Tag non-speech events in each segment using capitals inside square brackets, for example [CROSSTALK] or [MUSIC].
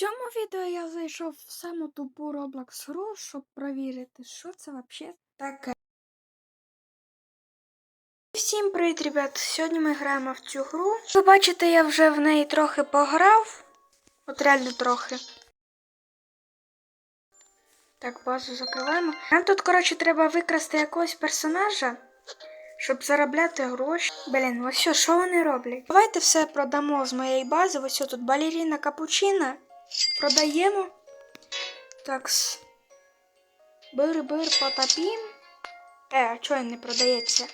цьому відео я зайшов в саму тупу Roblox гру, щоб провірити, що це взагалі таке. Всім привіт, ребят! Сьогодні ми граємо в цю гру. Ви бачите, я вже в неї трохи пограв. От реально трохи. Так, базу закриваємо. Нам тут, коротше, треба викрасти якогось персонажа, щоб заробляти гроші. Блін, ось що, що вони роблять? Давайте все продамо з моєї бази. Ось тут балеріна капучина. Продаємо. Такс. Бир-бир потопім. Е, а чого він не продається?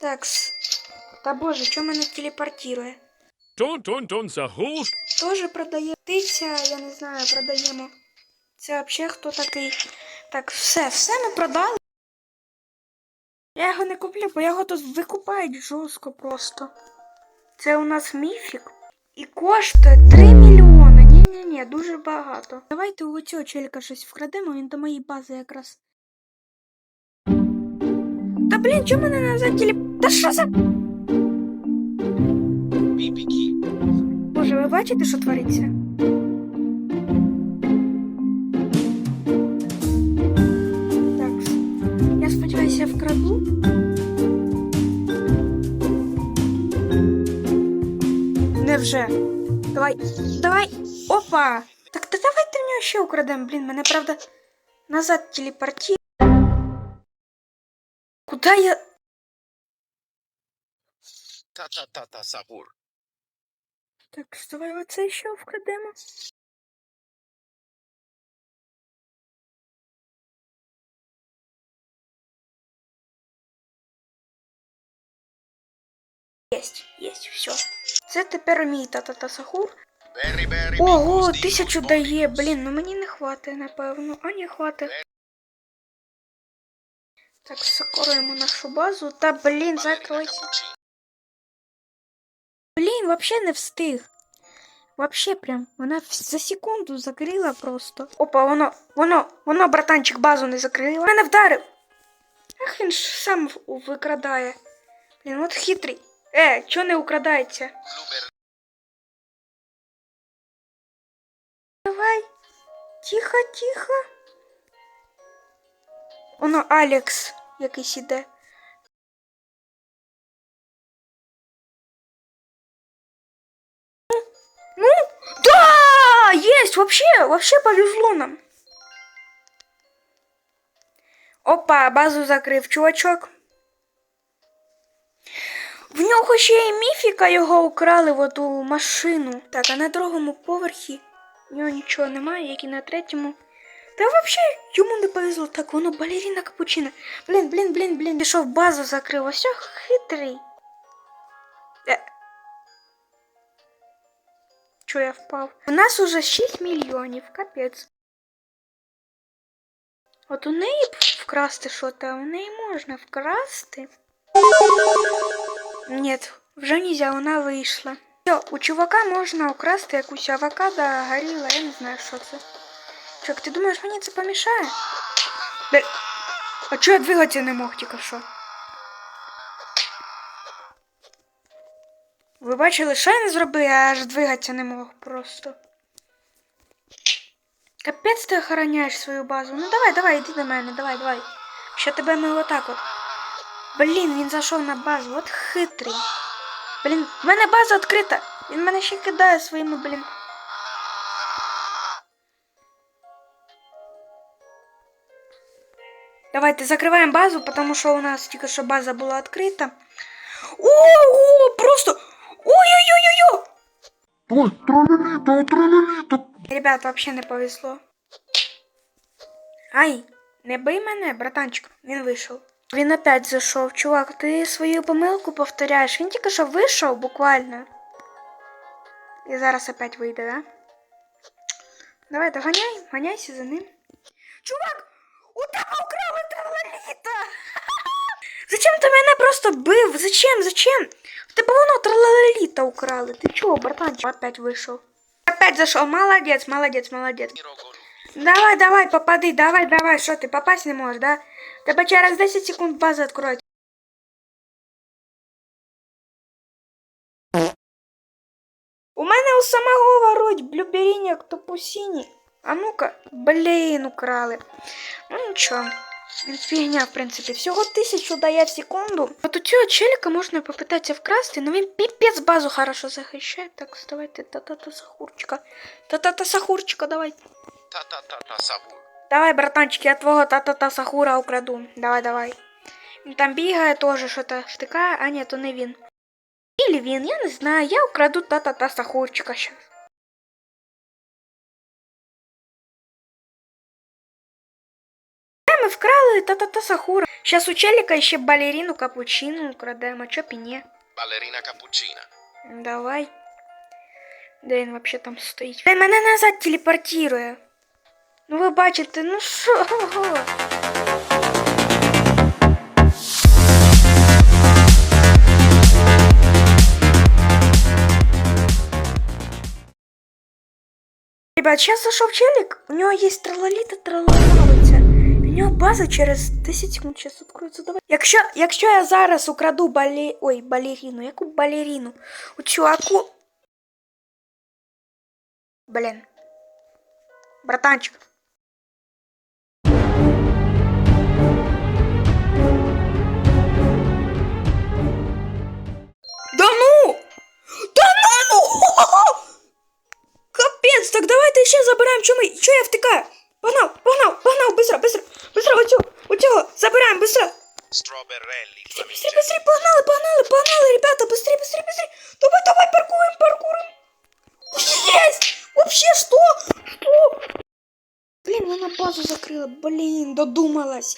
Такс. Та боже, чого мене телепортує? Тон тон тон загул. Тоже продає птиця, я не знаю, продаємо. Це взагалі хто такий? Так, все, все ми продали. Я його не куплю, бо його тут викупають жорстко просто. Це у нас міфік. І коштує 3 мільйони. Ні-ні-ні, дуже багато. Давайте у цього челіка щось вкрадемо, він до моєї бази якраз. Та блін, чому мене назад тілі... Та що за... Боже, ви бачите, що твориться? Невже? Давай, давай, опа! Так та давайте в нього ще украдемо, блін, мене правда назад телепорті. Куда я. Та-та-та-та, Сабур. Так, давай оце ще вкрадемо. Єсть, єсть, все. Це тепер мій тата Сахур. Ого, тисячу дає, блін, ну мені не хватить, напевно. А не хватить. Так, закроємо нашу базу. Та блін, закройся. Блін, вообще не встиг. Вообще прям, вона за секунду закрила просто. Опа, воно, воно, воно, братанчик, базу не закрила. Мене вдарив. Ах, він ж сам викрадає. Блін, от хитрий. Е, чого не украдається? Давай. Тихо, тихо. Воно Алекс якийсь іде. Ну, да! Есть! Вообще, вообще повезло нам. Опа, базу закрив чувачок. Нього ще і міфіка його украли в оту машину. Так, а на другому поверхі в нього нічого немає, як і на третьому. Та взагалі йому не повезло. Так, воно балеріна капучина. Блін, блін, блін, блін. Пішов базу закрив. Ось хитрий. Е. Чо я впав? У нас уже 6 мільйонів, капець. От у неї вкрасти що-то, у неї можна вкрасти. Нет, вже нельзя, вона вийшла. Все, у чувака можна украсти якусь авокадо, горіла, я не знаю, що це. Чувак, ти думаєш, мені це помішає? Бе... А чого я двигатися не мог тільки що? Ви бачили, що я не зробив, я аж двигатися не мог просто. Капець ти охороняєш свою базу. Ну давай, давай, іди до мене, давай, давай. Що тебе ми отак от. Блін, він зайшов на базу, от хитрий. Блін, в мене база відкрита. Він мене ще кидає своїми, блін. Давайте закриваємо базу, тому що у нас тільки що база була відкрита. Ого, просто. Ой-ой-ой-ой! Ой, трололіта, трололіта. Ребят, вообще не повезло. Ай, не бий мене, братанчик, він вийшов. Він опять зайшов. Чувак, ти свою помилку повторяєш. Він тільки що вийшов буквально. І зараз опять вийде, да? Давай, доганяй, ганяйся за ним. Чувак! У тебе украли тралаліта! [LAUGHS] Зачем ти мене просто бив? Зачем? Зачем? В тебе воно тралаліта украли. Ти чого, братанчик? Опять вийшов. Опять зашел. Молодец, молодец, молодец. Давай, давай, попади, давай, давай. Що ти попасть не можеш, да? Тебе через 10 секунд база відкроють. У мене у самого вороть блюберіні, як топусіні. А ну-ка, блін, украли. Ну нічого. Він фігня, в принципі. Всього тисячу дає в секунду. От у цього челіка можна попитатися вкрасти, але він піпець базу хорошо захищає. Так, давайте та-та-та сахурчика. Та-та-та сахурчика, давай. Та-та-та-та. Давай, братанчик, я твого та-та-та сахура украду. Давай, давай. Він там бігає теж, що то втикає, а ні, то не він. Ілі він, я не знаю, я украду та-та-та сахурчика щас. Е, Ми вкрали та-та-та сахура. Щас у челіка ще балеріну капучину украдемо, чо б і ні. Балерина капучина. Давай. Де він вообще там стоїть? Та мене назад телепортує. Ну ви бачите, ну що? Ребят, сейчас зашел челик, у него есть тралаліта тралалавиця. У нього база через 10 секунд зараз відкриється. Давай. Якщо, якщо я зараз украду балі... Ой, балеріну, яку балеріну? У чуваку. Блін. Братанчик. забираємо, що ми. Що я втикаю? Погнав, погнав, погнав, быстро, быстро, быстро, оцю, оцього, забираємо, быстро. Строберелли Быстрее, фламінче. быстрее, погнали, погнали, погнали, ребята, быстрее, быстрее, быстрее. Давай, давай, паркуем, паркурим. Есть! Вообще, что? Что? Блин, она базу закрыла, блин, додумалась.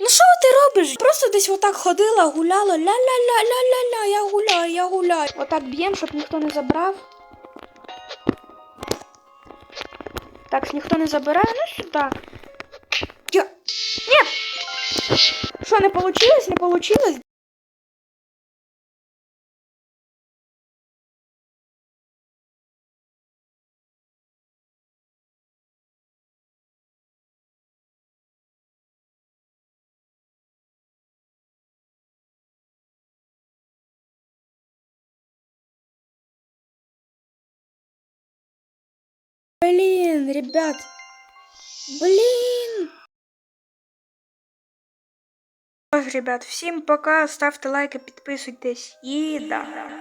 Ну що ти робиш? Просто десь отак ходила, гуляла, ля-ля-ля-ля-ля-ля, я гуляю, я гуляю. Отак б'єм, щоб ніхто не забрав. Так, ніхто не забирає, ну сюди. Я... Нет! Что, не получилось? Не получилось? Ребят. Блин. Ребят, всім пока, ставте лайки, підписуйтесь і да.